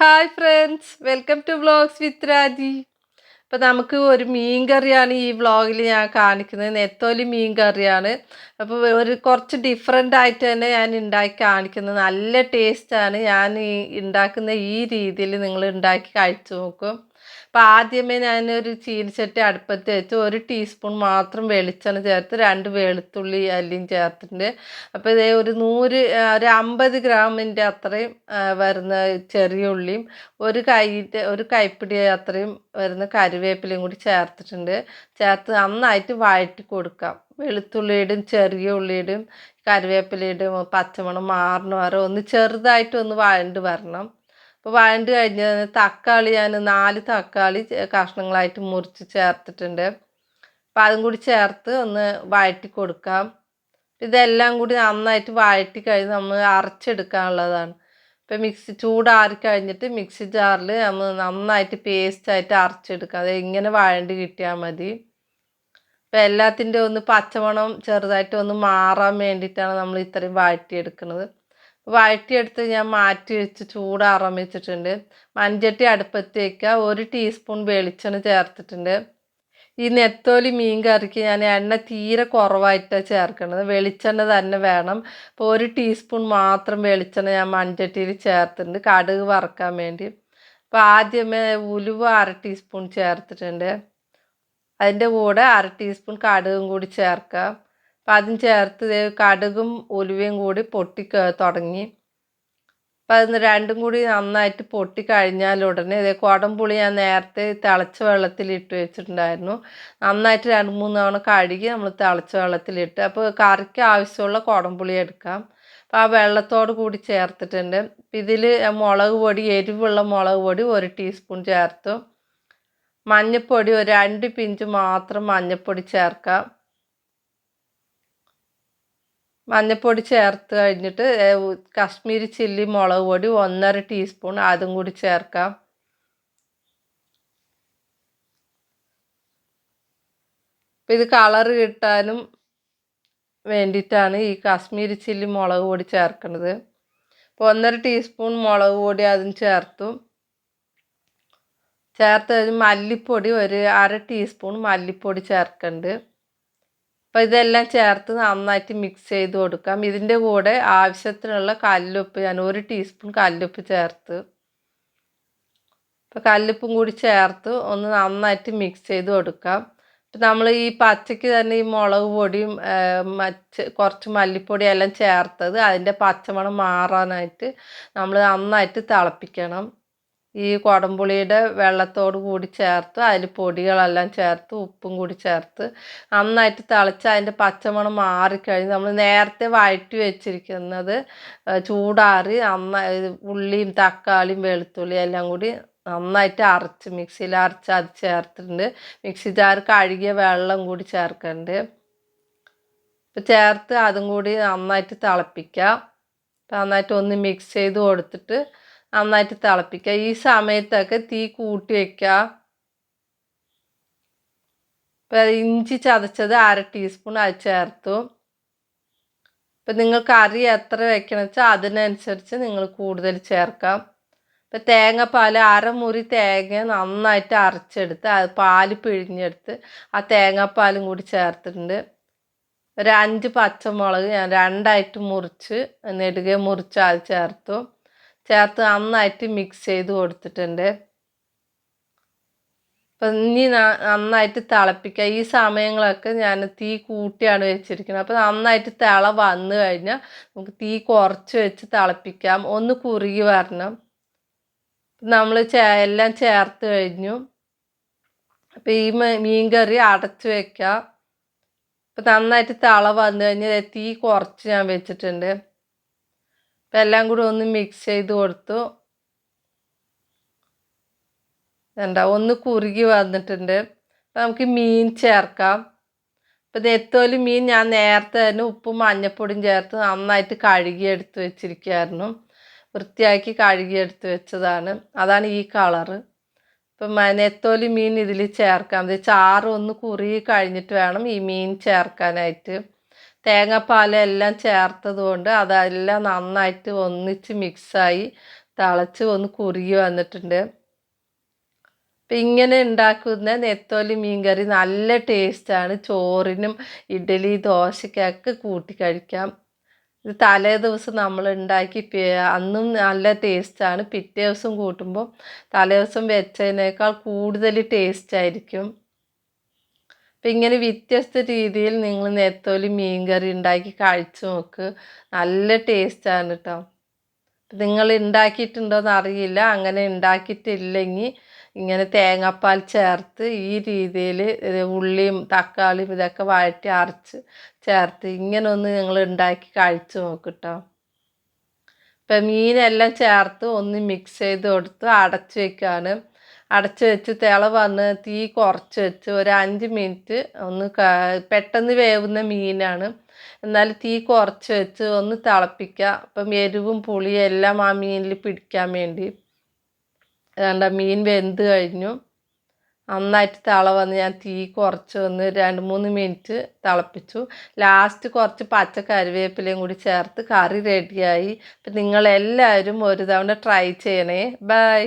Hi friends welcome to vlogs with Raji അപ്പോൾ നമുക്ക് ഒരു മീൻ കറിയാണ് ഈ വ്ളോഗിൽ ഞാൻ കാണിക്കുന്നത്. നെത്തോലി മീൻ കറിയാണ്. അപ്പോൾ ഒരു കുറച്ച് ഡിഫറെന്റ് ആയിട്ട് തന്നെ ഞാൻ ഉണ്ടാക്കി കാണിക്കുന്നത്. നല്ല ടേസ്റ്റാണ് ഞാൻ ഈ ഉണ്ടാക്കുന്ന ഈ രീതിയിൽ നിങ്ങൾ ഉണ്ടാക്കി കഴിച്ചു നോക്കും. അപ്പോൾ ആദ്യമേ ഞാനൊരു ചീനിച്ചട്ടി അടുപ്പത്ത് വെച്ച് ഒരു ടീസ്പൂൺ മാത്രം വെളിച്ചെണ്ണ ചേർത്ത് രണ്ട് വെളുത്തുള്ളി അല്ലിയും ചേർത്തിട്ടുണ്ട്. അപ്പോൾ ഇതേ ഒരു നൂറ് ഒരു അമ്പത് ഗ്രാമിന്റെ അത്രയും വരുന്ന ചെറിയ ഉള്ളിയും ഒരു കൈന്റെ ഒരു കൈപ്പിടി അത്രയും വരുന്ന കറിവേപ്പിലയും കൂടി ചേർത്തിട്ടുണ്ട്. ചേർത്ത് നന്നായിട്ട് വഴറ്റി കൊടുക്കാം. വെളുത്തുള്ളിയുടെയും ചെറിയ ഉള്ളിയുടെയും കരുവേപ്പിലയുടെയും പച്ചമണം മാറണ വരെ ഒന്ന് ചെറുതായിട്ട് ഒന്ന് വഴണ്ട് വരണം. അപ്പോൾ വഴണ്ട് കഴിഞ്ഞ് തക്കാളി ഞാൻ നാല് തക്കാളി കഷ്ണങ്ങളായിട്ട് മുറിച്ച് ചേർത്തിട്ടുണ്ട്. അപ്പോൾ അതും കൂടി ചേർത്ത് ഒന്ന് വഴറ്റി കൊടുക്കാം. ഇതെല്ലാം കൂടി നന്നായിട്ട് വഴറ്റി കഴിഞ്ഞ് നമ്മൾ അരച്ചെടുക്കാനുള്ളതാണ്. ഇപ്പോൾ മിക്സി ചൂടാറി കഴിഞ്ഞിട്ട് മിക്സി ജാറിൽ നമ്മൾ നന്നായിട്ട് പേസ്റ്റായിട്ട് അരച്ചെടുക്കാം. അത് ഇങ്ങനെ വഴണ്ട് കിട്ടിയാൽ മതി. അപ്പോൾ എല്ലാത്തിന്റെ ഒന്ന് പച്ചമണം ചെറുതായിട്ട് ഒന്ന് മാറാൻ വേണ്ടിയിട്ടാണ് നമ്മൾ ഇത്രയും വഴറ്റിയെടുക്കുന്നത്. വഴറ്റിയെടുത്ത് ഞാൻ മാറ്റി വെച്ച് ചൂടാറാൻ വെച്ചിട്ടുണ്ട് മൺചട്ടി അടുപ്പത്തേക്ക് ഒരു ടീസ്പൂൺ വെളിച്ചെണ്ണ ചേർത്തിട്ടുണ്ട്. ഈ നെത്തോലി മീൻ കറിക്ക് ഞാൻ എണ്ണ തീരെ കുറവായിട്ടാണ് ചേർക്കുന്നത്. വെളിച്ചെണ്ണ തന്നെ വേണം. അപ്പോൾ ഒരു ടീസ്പൂൺ മാത്രം വെളിച്ചെണ്ണ ഞാൻ മൺചട്ടിയിൽ ചേർത്തിട്ടുണ്ട്. കടുക് വറക്കാൻ വേണ്ടി. അപ്പോൾ ആദ്യമേ ഉലുവ അര ടീസ്പൂൺ ചേർത്തിട്ടുണ്ട്. അതിന്റെ കൂടെ അര ടീസ്പൂൺ കടുകും കൂടി ചേർക്കാം അപ്പം അതും ചേർത്ത് കടുകും ഉലുവയും കൂടി പൊട്ടി തുടങ്ങി. അപ്പം അതിന് രണ്ടും കൂടി നന്നായിട്ട് പൊട്ടി കഴിഞ്ഞാൽ ഉടനെ ഇതേ കുടംപുളി ഞാൻ നേരത്തെ തിളച്ച വെള്ളത്തിൽ ഇട്ട് വെച്ചിട്ടുണ്ടായിരുന്നു. നന്നായിട്ട് രണ്ട് മൂന്ന് തവണ കഴുകി നമ്മൾ തിളച്ച വെള്ളത്തിലിട്ട് അപ്പോൾ കറിക്ക് ആവശ്യമുള്ള കുടംപുളി എടുക്കാം. അപ്പോൾ ആ വെള്ളത്തോട് കൂടി ചേർത്തിട്ടുണ്ട്. ഇതിൽ മുളക് പൊടി എരിവുള്ള മുളക് പൊടി ഒരു ടീസ്പൂൺ ചേർത്തു. മഞ്ഞൾപ്പൊടി ഒരു രണ്ട് പിഞ്ച് മാത്രം മഞ്ഞൾപ്പൊടി ചേർക്കാം. മഞ്ഞൾപ്പൊടി ചേർത്ത് കഴിഞ്ഞിട്ട് കാശ്മീരി ചില്ലി മുളക് പൊടി ഒന്നര ടീസ്പൂൺ അതും കൂടി ചേർക്കാം. ഇത് കളർ കിട്ടാനും വേണ്ടിയിട്ടാണ് ഈ കാശ്മീരി ചില്ലി മുളക് പൊടി ചേർക്കുന്നത്. അപ്പോൾ ഒന്നര ടീസ്പൂൺ മുളക് പൊടി അതും ചേർത്തു. ചേർത്ത് മല്ലിപ്പൊടി ഒരു അര ടീസ്പൂൺ മല്ലിപ്പൊടി ചേർക്കുന്നുണ്ട് അപ്പോൾ ഇതെല്ലാം ചേർത്ത് നന്നായിട്ട് മിക്സ് ചെയ്ത് കൊടുക്കാം. ഇതിന്റെ കൂടെ ആവശ്യത്തിനുള്ള കല്ലുപ്പ് ഞാൻ ഒരു ടീസ്പൂൺ കല്ലുപ്പ് ചേർത്ത്. അപ്പോൾ കല്ലുപ്പും കൂടി ചേർത്ത് ഒന്ന് നന്നായിട്ട് മിക്സ് ചെയ്ത് കൊടുക്കാം. ഇപ്പം നമ്മൾ ഈ പച്ചയ്ക്ക് തന്നെ ഈ മുളക് പൊടിയും മച്ച് കുറച്ച് മല്ലിപ്പൊടിയും എല്ലാം ചേർത്തത് അതിന്റെ പച്ചമണം മാറാനായിട്ട് നമ്മൾ നന്നായിട്ട് തിളപ്പിക്കണം. ഈ കുടംപുളിയുടെ വെള്ളത്തോട് കൂടി ചേർത്ത് അതിൽ പൊടികളെല്ലാം ചേർത്ത് ഉപ്പും കൂടി ചേർത്ത് നന്നായിട്ട് തിളച്ച് അതിന്റെ പച്ചമണം മാറിക്കഴിഞ്ഞ് നമ്മൾ നേരത്തെ വഴറ്റി വെച്ചിരിക്കുന്നത് ചൂടാറി നന്നായി ഉള്ളിയും തക്കാളിയും വെളുത്തുള്ളിയും എല്ലാം കൂടി നന്നായിട്ട് അരച്ച് മിക്സിയിൽ അരച്ച് അത് ചേർത്തിട്ടുണ്ട്. മിക്സി ജാർ കഴുകിയ വെള്ളം കൂടി ചേർക്കുന്നുണ്ട് ഇപ്പം ചേർത്ത് അതും കൂടി നന്നായിട്ട് തിളപ്പിക്കുക നന്നായിട്ട് ഒന്ന് മിക്സ് ചെയ്ത് കൊടുത്തിട്ട് നന്നായിട്ട് തിളപ്പിക്കുക. ഈ സമയത്തൊക്കെ തീ കൂട്ടി വയ്ക്കുക ഇപ്പം ഇഞ്ചി ചതച്ചത് അര ടീസ്പൂൺ അത് ചേർത്തു. ഇപ്പം നിങ്ങൾക്ക് കറി എത്ര വെക്കണം വെച്ചാൽ അതിനനുസരിച്ച് നിങ്ങൾ കൂടുതൽ ചേർക്കാം. ഇപ്പം തേങ്ങാപ്പാൽ അരമുറി തേങ്ങ നന്നായിട്ട് അരച്ചെടുത്ത് അത് പാൽ പിഴിഞ്ഞെടുത്ത് ആ തേങ്ങാപ്പാലും കൂടി ചേർത്തിട്ടുണ്ട്. ഒരു അഞ്ച് പച്ചമുളക് ഞാൻ രണ്ടായിട്ട് മുറിച്ച് നെടുകെ മുറിച്ച് അത് ചേർത്തു. ചേർത്ത് നന്നായിട്ട് മിക്സ് ചെയ്ത് കൊടുത്തിട്ടുണ്ട്. അപ്പം ഇനി നന്നായിട്ട് തിളപ്പിക്കുക ഈ സമയങ്ങളൊക്കെ ഞാൻ തീ കൂട്ടിയാണ് വെച്ചിരിക്കുന്നത്. അപ്പോൾ നന്നായിട്ട് തിള വന്നു കഴിഞ്ഞാൽ നമുക്ക് തീ കുറച്ച് വെച്ച് തിളപ്പിക്കാം. ഒന്ന് കുറുകി വരണം. നമ്മൾ എല്ലാം ചേർത്ത് കഴിഞ്ഞു. അപ്പോൾ ഈ മീൻ കറി അടച്ച് വെക്കുക അപ്പം നന്നായിട്ട് തിള വന്നു കഴിഞ്ഞാൽ തീ കുറച്ച് ഞാൻ വെച്ചിട്ടുണ്ട്. അപ്പം എല്ലാം കൂടി ഒന്ന് മിക്സ് ചെയ്ത് കൊടുത്തു. എന്താ ഒന്ന് കുറുകി വന്നിട്ടുണ്ട്. അപ്പം നമുക്ക് മീൻ ചേർക്കാം. അപ്പം നെത്തോലി മീൻ ഞാൻ നേരത്തെ തന്നെ ഉപ്പും മഞ്ഞപ്പൊടിയും ചേർത്ത് നന്നായിട്ട് കഴുകിയെടുത്ത് വെച്ചിരിക്കുകയായിരുന്നു വൃത്തിയാക്കി കഴുകിയെടുത്ത് വെച്ചതാണ്. അതാണ് ഈ കളറ്. ഇപ്പം നെത്തോലി മീൻ ഇതിൽ ചേർക്കാം. ഇത് ചാറ് ഒന്ന് കുറുകി കഴിഞ്ഞിട്ട് വേണം ഈ മീൻ ചേർക്കാനായിട്ട്. തേങ്ങാപ്പാൽ എല്ലാം ചേർത്തത് കൊണ്ട് അതെല്ലാം നന്നായിട്ട് ഒന്നിച്ച് മിക്സായി തിളച്ച് ഒന്ന് കുറുകി വന്നിട്ടുണ്ട്. അപ്പം ഇങ്ങനെ ഉണ്ടാക്കുന്ന നെത്തോലി മീൻകറി നല്ല ടേസ്റ്റാണ് ചോറിനും ഇഡ്ഡലി ദോശയ്ക്കൊക്കെ കൂട്ടി കഴിക്കാം. ഇത് തലേ ദിവസം നമ്മൾ ഉണ്ടാക്കി അന്നും നല്ല ടേസ്റ്റാണ് പിറ്റേ ദിവസം കൂട്ടുമ്പോൾ തലേ ദിവസം വെച്ചതിനേക്കാൾ കൂടുതൽ ടേസ്റ്റ് ആയിരിക്കും. അപ്പം ഇങ്ങനെ വ്യത്യസ്ത രീതിയിൽ നിങ്ങൾ നെത്തോലി മീൻകറി ഉണ്ടാക്കി കഴിച്ചു നോക്ക്. നല്ല ടേസ്റ്റാണ് കേട്ടോ നിങ്ങൾ ഉണ്ടാക്കിയിട്ടുണ്ടോയെന്ന് അറിയില്ല. അങ്ങനെ ഉണ്ടാക്കിയിട്ടില്ലെങ്കിൽ ഇങ്ങനെ തേങ്ങാപ്പാൽ ചേർത്ത് ഈ രീതിയിൽ ഉള്ളിയും തക്കാളിയും ഇതൊക്കെ വഴറ്റി അരച്ച് ചേർത്ത് ഇങ്ങനെ ഒന്ന് നിങ്ങൾ ഉണ്ടാക്കി കഴിച്ച് നോക്കിട്ടോ ഇപ്പം മീനെല്ലാം ചേർത്ത് ഒന്ന് മിക്സ് ചെയ്ത് കൊടുത്ത് അടച്ചു വെക്കാണ്. അടച്ച് വെച്ച് തിള വന്ന് തീ കുറച്ച് വെച്ച് ഒരു അഞ്ച് മിനിറ്റ് ഒന്ന് പെട്ടെന്ന് വേവുന്ന മീനാണ്. എന്നാൽ തീ കുറച്ച് വെച്ച് ഒന്ന് തിളപ്പിക്കുക അപ്പം എരിവും പുളിയും എല്ലാം ആ മീനിൽ പിടിക്കാൻ വേണ്ടി. വേണ്ട മീൻ വെന്ത് കഴിഞ്ഞു. നന്നായിട്ട് തിള വന്ന് ഞാൻ തീ കുറച്ച് ഒന്ന് രണ്ട് മൂന്ന് മിനിറ്റ് തിളപ്പിച്ചു. ലാസ്റ്റ് കുറച്ച് പച്ച കറിവേപ്പിലയും കൂടി ചേർത്ത് കറി റെഡിയായി അപ്പം നിങ്ങളെല്ലാവരും ഒരു തവണ ട്രൈ ചെയ്യണേ. ബൈ